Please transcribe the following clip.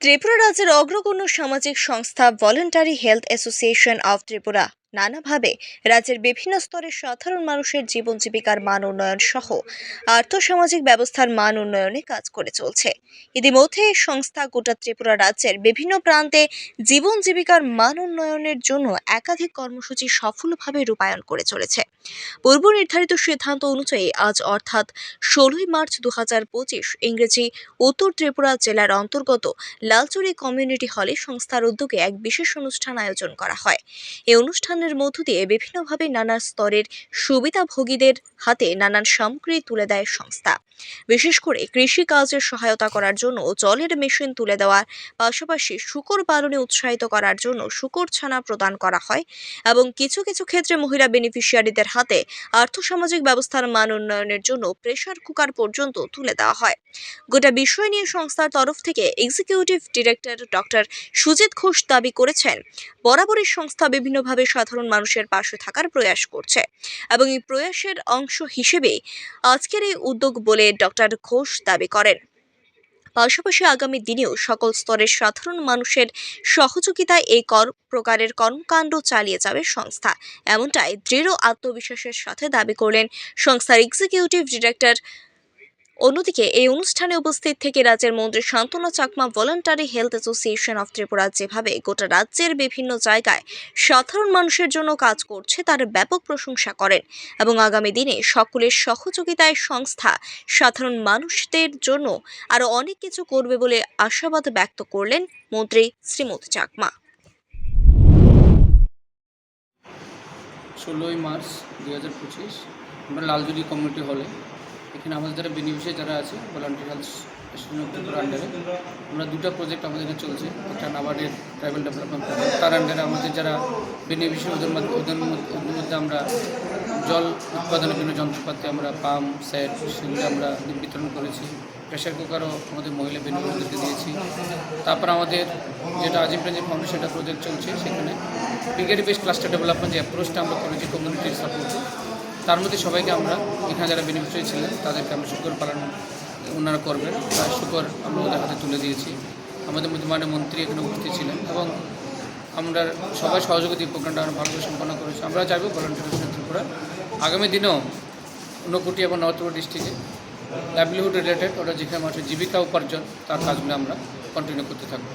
ত্রিপুরা রাজ্যের অগ্রগণ্য সামাজিক সংস্থা voluntary health association of Tripura নানাভাবে রাজ্যের বিভিন্ন স্তরের সাধারণ মানুষের জীবন জীবিকার মান উন্নয়ন সহ আর্থসামাজিক ব্যবস্থার মান উন্নয়নে কাজ করে চলছে। ইতিমধ্যে সংস্থা গোটা ত্রিপুরা রাজ্যের বিভিন্ন প্রান্তে জীবন জীবিকার মান উন্নয়নের জন্য একাধিক কর্মসূচি সফলভাবে রূপায়ণ করে চলেছে। পূর্ব নির্ধারিত সিদ্ধান্ত অনুযায়ী আজ অর্থাৎ ষোলোই মার্চ দু হাজার পঁচিশ ইংরেজি উত্তর ত্রিপুরা জেলার অন্তর্গত লালচুরি কমিউনিটি হলে সংস্থার উদ্যোগে এক বিশেষ অনুষ্ঠান আয়োজন করা হয়। এই অনুষ্ঠানের মধ্য দিয়ে বিভিন্নভাবে নানা স্তরের সুবিধাভোগীদের হাতে নানান সামগ্রী তুলে দেয় সংস্থা। বিশেষ করে কৃষি কাজের সহায়তা করার জন্য জলের মেশিন তুলে দেওয়ার পাশাপাশি শুকর পালনে উৎসাহিত করার জন্য শুকর ছানা প্রদান করা হয় এবং কিছু কিছু ক্ষেত্রে মহিলা বেনিফিশিয়ারিদের হাতে আর্থসামাজিক ব্যবস্থার মান উন্নয়নের জন্য প্রেসার কুকার পর্যন্ত তুলে দেওয়া হয়। গোটা বিষয় নিয়ে সংস্থার তরফ থেকে executive director doctor Sujit Ghosh দাবি করেছেন, বরাবরই সংস্থা বিভিন্নভাবে সাধারণ মানুষের পাশে থাকার প্রয়াস করছে। এবং এই প্রয়াসের অংশ হিসেবে আজকের এই উদ্যোগ বলে ডক্টর ঘোষ দাবি করেন। পাশাপাশি আগামী দিনেও সকল স্তরের সাধারণ মানুষের সহযোগিতায় এই কর প্রকারের কর্মকাণ্ড চালিয়ে যাবে সংস্থা। এমনটাই দৃঢ় আত্মবিশ্বাসের সাথে দাবি করলেন সংস্থার এক্সিকিউটিভ ডিরেক্টর অন্যদিকে এই অনুষ্ঠানে উপস্থিত থেকে রাজ্যের মন্ত্রী Shantanu Chakma voluntary health association of Tripura যেভাবে গোটা রাজ্যের বিভিন্ন জায়গায় সাধারণ মানুষের জন্য কাজ করছে, তার ব্যাপক প্রশংসা করেন এবং আগামী দিনে সকলের সহযোগিতায় সংস্থা সাধারণ মানুষদের জন্য আরও অনেক কিছু করবে বলে আশাবাদ ব্যক্ত করলেন মন্ত্রী শ্রীমতী চাকমা। ষোলোই মার্চ দুই হাজার পঁচিশ, আমরা লালজুরি কমিউনিটি হলে এখানে আমাদের যারা বেনিফিশিয়ারি যারা আছে ভলান্টিয়ার হেলথ ত্রিপুরা আন্ডারে আমরা দুটো প্রজেক্ট আমাদের এখানে চলছে, একটা নাবার্ডের ট্রাইবাল ডেভেলপমেন্ট প্রজেক্ট তার আন্ডারে আমাদের যারা বেনিফিশিয়ারি ওদের মধ্যে ওদের মধ্যে আমরা জল উৎপাদনের জন্য যন্ত্রপাতি আমরা, পাম্প, সেট সেগুলো আমরা বিতরণ করেছি। প্রেশার কুকারও আমাদের মহিলা বেনিফিশিয়ারিদেরকে দিয়েছি। তারপর আমাদের যেটা আজিম প্রেঞ্জি ফাউন্ডেশন একটা প্রজেক্ট চলছে সেখানে ব্রিগেড বেস ক্লাস্টার ডেভেলপমেন্ট যে অ্যাপ্রোচটা আমরা করেছি কমিউনিটির সাপোর্টে তার মধ্যে সবাইকে আমরা এখানে যারা বেনিফিশিয়ারি ছিলেন, তাদেরকে আমরা শুকর পালন ওনারা করবেন। তার শুকর আমরা ওদের হাতে তুলে দিয়েছি। আমাদের মধ্যে মানে মন্ত্রী এখানে উপস্থিত ছিলেন এবং আমরা সবাই সহযোগিতা এই প্রোগ্রামটা আমরা ভালোভাবে সম্পন্ন করেছি। আমরা চাইব ভলান্টিয়ার ত্রিপুরা আগামী দিনেও ঊনকোটি এবং নবত্রিপুরা ডিস্ট্রিক্টে লাইভলিহুড রিলেটেড ওটা যেখানে মানুষের জীবিকা উপার্জন, তার কাজগুলো আমরা কন্টিনিউ করতে থাকব।